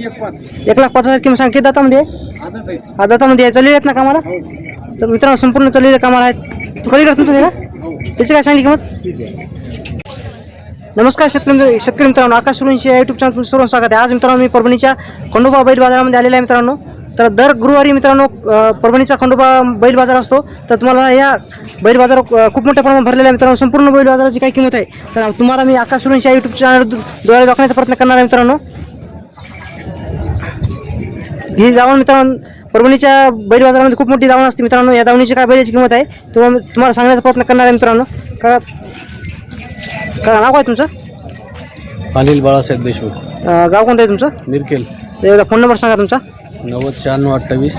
एक लाख पाच हजार किंमत सांग किती दातामध्ये? हा दातामध्ये आहे. चाललेले आहेत ना कामाला? तर मित्रांनो संपूर्ण चाललेले कामाला आहेत. तू कधी तुमचं ते ना? त्याची काय सांगली किंमत? नमस्कार शेतकरी शेतकरी मित्रांनो आकाश सुरूंशी या युट्यूब चॅनल सर्व स्वागत आहे. आज मित्रांनो मी परभणीच्या खंडोबा बैल बाजारामध्ये आलेला आहे मित्रांनो. तर दर गुरुवारी मित्रांनो परभणीचा खंडोबा बैल बाजार असतो. तर तुम्हाला या बैल बाजार खूप मोठ्या प्रमाणात भरलेला आहे मित्रांनो. संपूर्ण बैल बाजाराची काय किंमत आहे? तर तुम्हाला मी आकाश सुरूंशी या युट्यूब चॅनलद्वारे दाखवण्याचा प्रयत्न करणार आहे मित्रांनो. ही जावण मित्रांनो परभणीच्या बैल बाजारामध्ये खूप मोठी दावण असते. मित्रांनो या दावणीची काय बैलाची किंमत आहे तुम्हाला तुम्हाला सांगण्याचा प्रयत्न करणार आहे मित्रांनो. का का नाव काय तुमचं? अनिल बाळासाहेब देशमुख. अं, गाव कोणतं आहे तुमचं? मिरकेल फोन नंबर सांगा तुमचा. नव्वद शहाण्णव अठ्ठावीस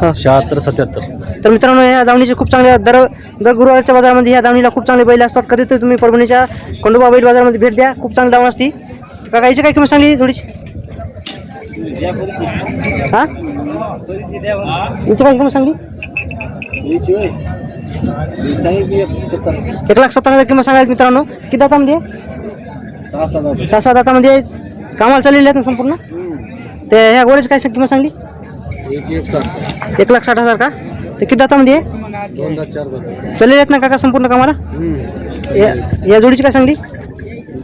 हां. शहात्तर सत्याहत्तर. तर मित्रांनो या दावणीचे खूप चांगले दर दर गुरुवारच्या बाजारामध्ये या दावणीला खूप चांगले बैल असतात. कधीतरी तुम्ही परभणीच्या खंडोबा बैल बाजारामध्ये भेट द्या. खूप चांगली दावण असते. काका याची काय किंमत सांगली थोडीची हां? याची काय किंमत सांगली? एक लाख सत्तर हजार किंमत सांगायला मित्रांनो. किती दातामध्ये आहे? सहा सात दातामध्ये आहे. कामाला चाललेले आहेत ना संपूर्ण? ते ह्या गोळ्याची काय किंमत सांगली? एक लाख साठ हजार का? ते किती दातामध्ये दहा चाललेले आहेत ना काका संपूर्ण कामाला? या या जोडीची काय सांगली?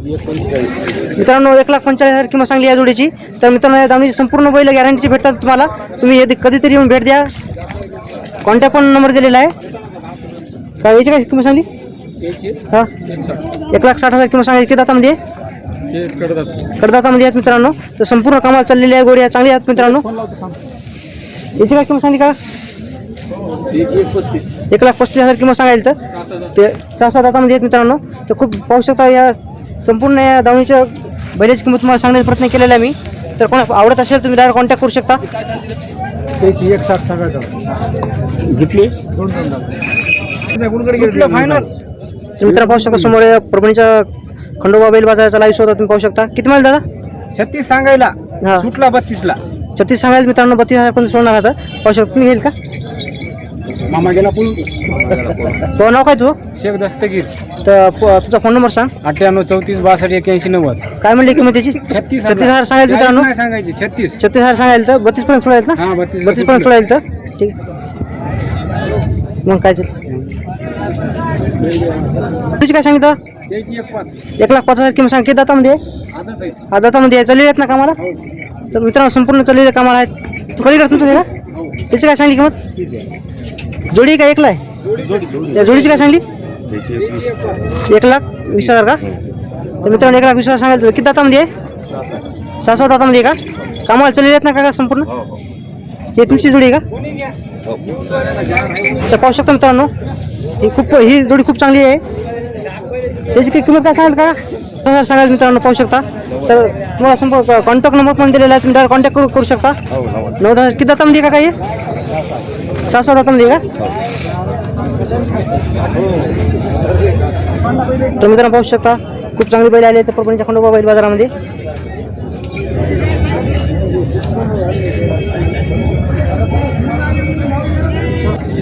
मित्रांनो एक लाख पंचेचाळीस हजार किंमत सांगली या जोडीची. तर मित्रांनो या दावणीची संपूर्ण बैल गॅरंटीची भेटतात तुम्हाला. तुम्ही यदि कधीतरी येऊन भेट द्या. कॉन्टॅक्ट पण नंबर दिलेला आहे. काय याची काय किंमत सांगली? हां? एक लाख साठ हजार किंमत सांगली. किती दातामध्ये आहे? कडदातामध्ये आहेत मित्रांनो. तर संपूर्ण कामाला चाललेली आहे गोळ्या चांगली आहेत मित्रांनो. याची काय किंमत सांगली का? एक लाख पस्तीस हजार किंमत सांगायला तर. ते सहा सात दातामध्ये आहेत मित्रांनो. तर खूप पाहू शकता या संपूर्ण या दावणीच्या बैलाची किंमत तुम्हाला सांगण्याचा प्रयत्न केलेला आहे मी. तर कोणा आवडत असेल तुम्ही डायरेक्ट कॉन्टॅक्ट करू शकता. त्याची एक साठ सांगायचं घेतली? फायनल तर मित्र पाहू शकता समोर या परभणीच्या खंडोबा बैल बाजाराचा लाईव्ह शोधा तुम्ही पाहू शकता. किती माल दादा? छत्तीस सांगायला. हा. सुटला बत्तीसला. छत्तीस सांगायला मित्रांनो बत्तीस हजार पण सोडणार आता. पाहू शकता. तुम्ही घेईल का? मामा गेला पूल? तो नाव काय तू? शेख दस्तगीर. तर प- तुझा फोन नंबर सांग. अठ्ठ्याण्णव चौतीस बासष्ट एक्याऐंशी नव्वद. काय म्हणली किंमत त्याची? छत्तीस छत्तीस हजार सांगायला मित्रांनो. नाही सांगायची छत्तीस. छत्तीस हजार सांगायला तर बत्तीस पर्यंत सोडायला ना हा बत्तीस बत्तीस पर्यंत सोडायला तर? ठीक. मग काय चालेल तुझी काय सांगितलं? एक पाच. एक लाख पाच हजार किंमत सांग किती दातामध्ये आहे? आहे हा दातामध्ये आहे चाललेले आहेत ना कामाला? तर मित्रांनो संपूर्ण चाललेले कामाला आहेत. तू कधी करतो तुमचं ते ना? त्याची काय सांगली किंमत? जोडी का एकला आहे त्या जोडीची काय सांगली? एक लाख वीस हजार का? तर मित्रांनो एक लाख वीस हजार सांगायला किती दातामध्ये आहे? सहा सात दातामध्ये आहे का? कामाला चाललेले आहेत ना काका संपूर्ण? हे तुमची जोडी आहे का? तर पाहू शकता मित्रांनो ही खूप ही जोडी खूप चांगली आहे. त्याची काही किंमत काय सांगाल का हजार सांगाल मित्रांनो पाहू शकता. तर तुम्हाला संपर्क कॉन्टॅक्ट नंबर पण दिलेला आहे तुम्ही डायरेक्ट कॉन्टॅक्ट करू करू शकता. नऊ दहा किती दातामध्ये का काही सहा सहा दातामध्ये का? तर मित्रांनो पाहू शकता खूप चांगली बैल आली आहेत परभणीच्या खंडोबा बैल बाजारामध्ये.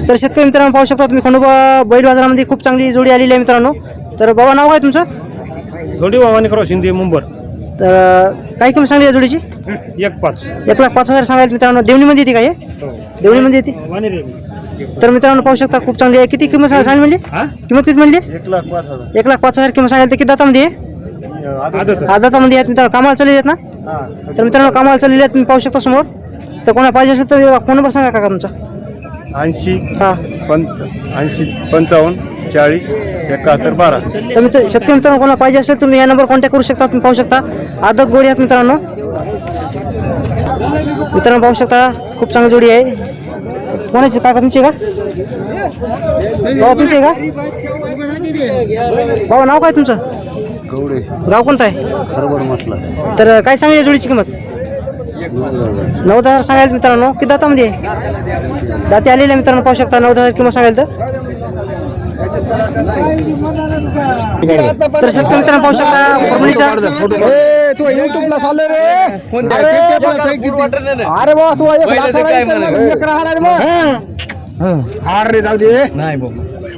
तर शेतकरी मित्रांनो पाहू शकता तुम्ही खंडोबा बैल बाजारामध्ये खूप चांगली जोडी आलेली आहे मित्रांनो. तर बाबा नाव काय तुमचं? जोडी करा शिंदे मुंबर तर काय किंमत सांगली या जोडीची? एक पाच. एक लाख पाच हजार सांगायला मित्रांनो देवणीमध्ये येते काय देवणीमध्ये येते? रे तर मित्रांनो पाहू शकता खूप चांगली आहे. किती किंमत सांग- सांगली म्हणली? हा? किंमत किती म्हणली? एक लाख पाच हजार. एक लाख पाच हजार किंमत सांगायला तर किती दातामध्ये आहे? आदत. हा दातामध्ये आहेत मित्रांनो कामाला चाललेले आहेत ना? तर मित्रांनो कामाला चाललेले आहेत तुम्ही पाहू शकता समोर. तर कोणा पाहिजे असेल तर फोन नंबर सांगा काका तुमचा. ऐंशी हा. पंच ऐंशी पंचावन्न चाळीस एकाहत्तर बारा. तर मित्र शेतकरी मित्रांनो कोणाला पाहिजे असेल तुम्ही या नंबर कॉन्टॅक्ट करू शकता तुम्ही पाहू शकता. आदत गोडी आहेत मित्रांनो. मित्रांनो पाहू शकता खूप चांगली जोडी आहे. कोणाची? काका तुमची आहे का? भाऊ तुमची आहे का? भाऊ नाव काय तुमचं? गवडे. गाव कोणतं आहे? बरोबर म्हटलं. तर काय सांगली या जोडीची किंमत? नऊ हजार सांगायला मित्रांनो किती दातामध्ये आहे? दाते. आलेले मित्रांनो पाहू शकता नऊ हजार किंमत सांगायला तर. तर शेतकरी मित्रांनो पाहू शकता परभणीचा तू युट्यूबला चालले रे. अरे बा तू अरे जाऊ दे. नाही बाबा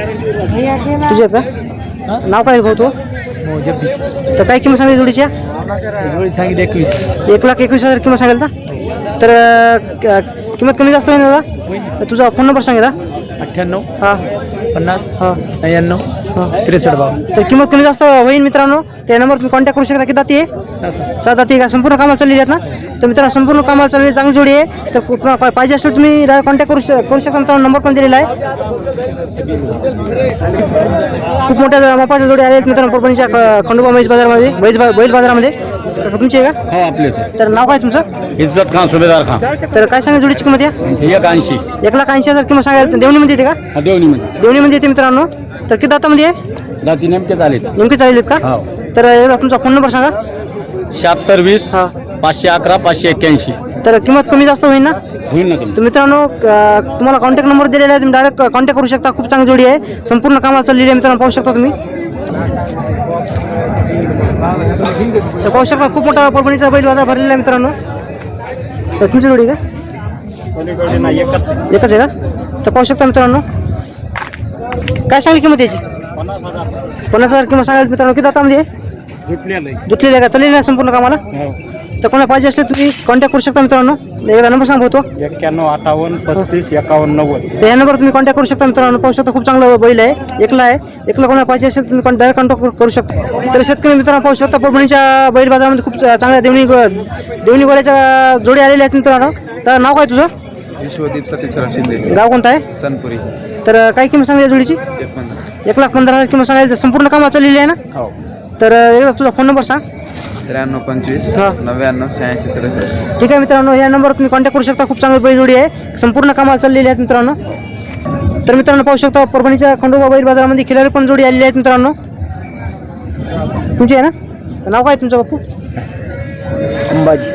तुझे आहेत का नाव काय भाऊ तू? तर काय किंमत सांगितली जोडीची? जोडी सांगितली एकवीस. एक लाख एकवीस हजार किंमत सांगेल का तर क- किंमत कमी जास्त होईल ना दादा? तर तुझा फोन नंबर सांगे दादा अठ्ठ्याण्णव हा. पन्नास हा. नव्याण्णव हा. त्रेसष्ट भाव तर किंमत कमी जास्त होईल मित्रांनो. त्या नंबर तुम्ही कॉन्टॅक्ट करू शकता की दाती. आहे सात दाती आहे संपूर्ण कामाला चाललेली आहेत ना? तर मित्रांनो संपूर्ण कामाला चाललेली चांगली जोडी आहे. तर कुठं पा- पाहिजे असेल तुम्ही कॉन्टॅक्ट करू श- करू शकता. मित्रांनो नंबर पण दिलेला आहे. खूप मोठ्या मापाच्या जोडी आल्या आहेत मित्रांनो परभणीच्या खंडोबा मैस बाजारामध्ये बैल बा- बैल बाजारामध्ये. तर तुमची आहे का? हो आपलेच. तर नाव काय तुमचं? इज्जत खान सुभेदार खान. तर काय सांगा जोडीची किंमत या? एक ऐंशी. एक लाख ऐंशी हजार किंमत सांगायला देवणीमध्ये येते का? हा देवणी म्हणजे देवणीमध्ये येते मित्रांनो. तर किती दातामध्ये आहे? दाती नेमके झाले नेमकी चालेल का? हो. तर एकदा तुमचा फोन नंबर सांगा. शहात्तर वीस हा. पाचशे अकरा पाचशे एक्क्याऐंशी. तर किंमत कमी जास्त होईल ना? होईल ना तुम्ही. तर मित्रांनो अं, तुम्हाला कॉन्टॅक्ट नंबर दिलेला आहे तुम्ही डायरेक्ट कॉन्टॅक्ट करू शकता. खूप चांगली जोडी आहे. संपूर्ण कामाला चाललेली आहे मित्रांनो पाहू शकता तुम्ही. तर पाहू शकता खूप मोठा परभणीचा बैल बाजार भरलेला आहे मित्रांनो. तर तुमची जोडी का? एकच आहे का? तर पाहू शकता मित्रांनो. काय सांगली किंमत याची? पन्नास हजार किंमत सांगायला मित्रांनो. किती दातामध्ये आहे? दुखलेलं आहे. का? चालेल ना संपूर्ण कामाला? तर कोणाला पाहिजे असले तुम्ही कॉन्टॅक्ट करू शकता मित्रांनो. एकदा नंबर सांगतो एक्क्याण्णव अठ्ठावन्न पस्तीस एकावन्न नव्वद. तर या नंबर तुम्ही कॉन्टॅक्ट करू शकता मित्रांनो. पाहू शकता खूप चांगलं बैल आहे. एकला आहे. एकला कोणाला पाहिजे असेल तुम्ही डायरेक्ट कॉन्टॅक्ट करू शकता. तर शेतकरी मित्रांनो पाहू शकता परभणीच्या बैल बाजारामध्ये खूप चांगल्या देवणी देवणी गोऱ्याच्या जोडी आलेल्या आहेत मित्रांनो. तर नाव काय तुझं? विश्वदीप सतीशराव शिंदे. गाव कोणतं आहे? सनपुरी. तर काय किंमत सांगली या जोडीची? एक पंधरा. एक लाख पंधरा हजार किंमत सांगायला संपूर्ण कामात चाललेली आहे ना? हो. तर एकदा तुझा फोन नंबर सांग. त्र्याण्णव पंचवीस हा. नव्याण्णव शहाऐंशी त्रेसष्ट. ठीक आहे मित्रांनो या नंबरवर तुम्ही कॉन्टॅक्ट करू शकता. खूप चांगली बैल जोडी आहे. संपूर्ण कामाला चाललेली आहेत मित्रांनो. तर मित्रांनो पाहू शकता परभणीच्या खंडोबा बैल बाजारामध्ये खिलारी पण जोडी आलेली आहेत मित्रांनो. तुमची आहे ना? तर नाव काय आहे तुमचं बापू? अंबाजी.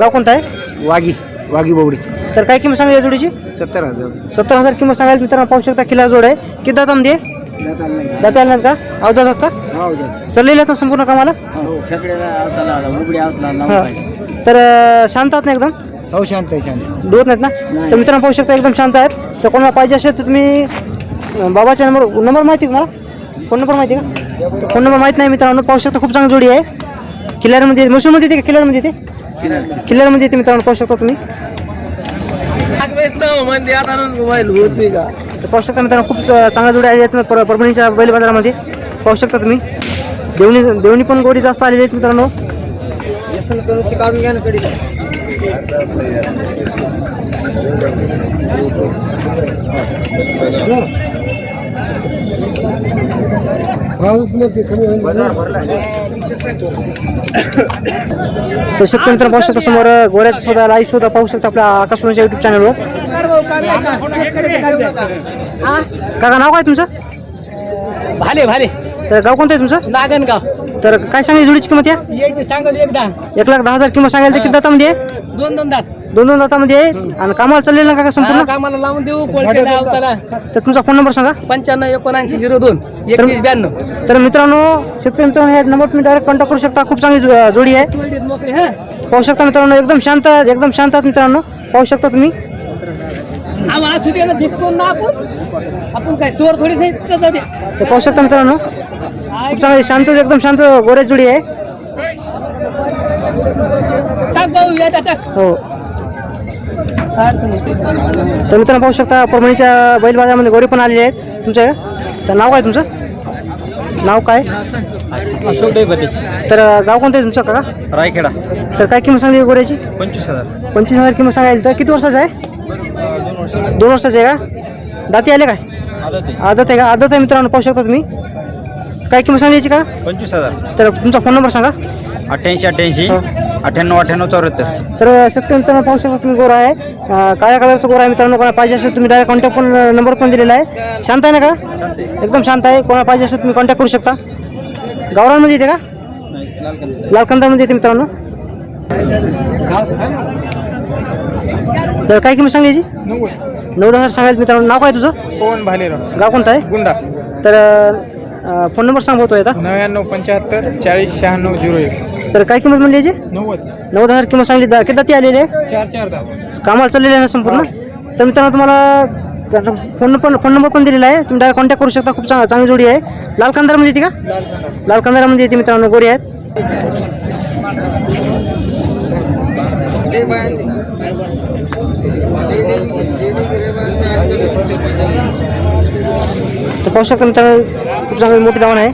गाव कोणतं आहे? वाघी वाघी बोबडी. तर काय किंमत सांगली या जोडीची? सत्तर हजार. सत्तर हजार किंमत सांगायला मित्रांनो पाहू शकता खिलार जोड आहे. किती दातामध्ये दात आल्या का? अवधा जात का? चाललेलं आता संपूर्ण कामाला? हा. तर अं, शांत आहात ना एकदम? हो शांत आहे शांत डोत नाहीत ना? तर मित्रांनो पाहू शकता एकदम शांत आहेत. तर कोणाला पाहिजे असेल तर तुम्ही अं, बाबाचा नंबर नंबर माहिती आहे का तुम्हाला? फोन नंबर माहिती आहे का? फोन नंबर माहीत नाही मित्रांनो. पाहू शकता खूप चांगली जोडी आहे. किल्ल्यामध्ये मसूरमध्ये येते का? किल्ल्यामध्ये येते? किल्ल्यामध्ये येते मित्रांनो. पाहू शकता तुम्ही. तर पाहू शकता मित्रांनो खूप चांगल्या जोड्या आहेत पर- परभणीच्या बैल बाजारामध्ये. पाहू शकता तुम्ही. देवणी देवणी पण गोडी जास्त आलेली आहेत मित्रांनो. काढून घ्या ना कडी तर शेतकरी मित्रांनो पाहू शकता समोर गोऱ्याचा शोधा लाईव्ह शोधा पाहू शकता आपल्या आकाशवाणीच्या युट्यूब चॅनलवर काका नाव काय तुमचं? भाले भाले. तर गाव कोणतं आहे तुमचं? नागनगाव तर काय सांगितली जोडीची किंमत या? यायचे एकदा. एक लाख दहा हजार किंमत सांगायला तर किती दातामध्ये दोन दोन दात. दोन दोन दातामध्ये आहे आणि कामाला चाललेलं ना हा, संपूर्ण? कामाला लावून देऊ अवताला तर तुमचा फोन नंबर सांगा. पंच्याण्णव एकोणऐंशी झिरो दोन एकवीस ब्याण्णव. तर मित्रांनो शेतकरी मित्रांनो या नंबर तुम्ही डायरेक्ट कॉन्टॅक्ट करू शकता. खूप चांगली जो- जोडी आहे. हा? पाहू शकता मित्रांनो एकदम शांत एकदम शांत आहेत मित्रांनो. पाहू शकता तुम्ही. अहो, असू दे ना दिसतो ना आपण. आपण काय चोर थोडी जाऊ दे. तर पाहू शकता मित्रांनो. खूप चांगली शांत एकदम शांत गोऱ्या जोडी आहे. टाक भाऊ टाक. हो. तर मित्रांनो पाहू शकता परभणीच्या बैल बाजारामध्ये गोरे पण आलेले आहेत. तुमच्या तर नाव काय तुमचं? नाव काय? अशोक डेपती तर गाव कोणतं आहे तुमचं काका? रायखेडा. तर काय किंमत सांगली गोऱ्याची? पंचवीस हजार. पंचवीस हजार किंमत सांगायला तर किती वर्षाचं आहे? दोन वर्षाचे आहे का? दाती आले काय? आदत आहे का? आदत आहे मित्रांनो पाहू शकता तुम्ही. काय किंमत सांगायची का? पंचवीस हजार. तर तुमचा फोन नंबर सांगा. अठ्ठ्याऐंशी अठ्ठ्याऐंशी हो. अठ्ठ्याण्णव अठ्ठ्याण्णव चौऱ्याहत्तर. तर शेतकरी मित्रांनो पाहू शकता तुम्ही गोरा आहे. अं, काळ्या कलरचा गोरा आहे मित्रांनो कोणा पाहिजे असेल तुम्ही डायरेक्ट कॉन्टॅक्ट पण नंबर पण दिलेला आहे. शांत आहे ना का? एकदम शांत आहे. कोणा पाहिजे असेल तुम्ही कॉन्टॅक्ट करू शकता. गावरांमध्ये येते का? लाल कंदामध्ये येते मित्रांनो. तर काय किंमत सांगली याची? नऊ हजार सांगायचं मित्रांनो. नाव काय तुझं? पवन भालेराव. गाव कोणतं आहे? गुंडा. तर अं, फोन नंबर सांग होतो आता. नव्याण्णव पंच्याहत्तर चाळीस शहाण्णव झिरो एक. तर काय किंमत म्हणली याची? नव्वद. नव्वद हजार किंमत सांगली. दा- किती आलेली? आहे चार चार दहा कामाला चाललेलं आहे ना संपूर्ण? तर मित्रांनो तुम्हाला फोन नंबर फोन नंबर पण दिलेला आहे. तुम्ही डायरेक्ट कॉन्टॅक्ट करू शकता. खूप चांगली जोडी आहे. लाल कंदारामध्ये येते का? लाल कंदारामध्ये येते मित्रांनो. गोरी आहेत. तर पाहू शकता मित्रांनो खूप चांगली मोठी धावण आहे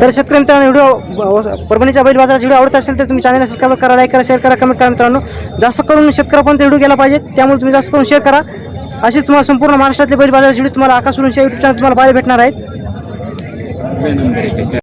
तर शेतकरी मित्रांनो व्हिडिओ परभणीच्या बैल बाजाराचा व्हिडिओ आवडत असेल तर तुम्ही चॅनलला सबस्क्राईब करा लाईक करा शेअर करा कमेंट करा मित्रांनो. जास्त करून शेतकऱ्यापर्यंत व्हिडिओ गेला पाहिजे त्यामुळे तुम्ही जास्त करून शेअर करा. असेच तुम्हाला संपूर्ण महाराष्ट्रातले बैल बाजाराचे व्हिडिओ तुम्हाला आकाशवरून शेअर युट्यूब चॅनल तुम्हाला पाहायला भेटणार आहेत.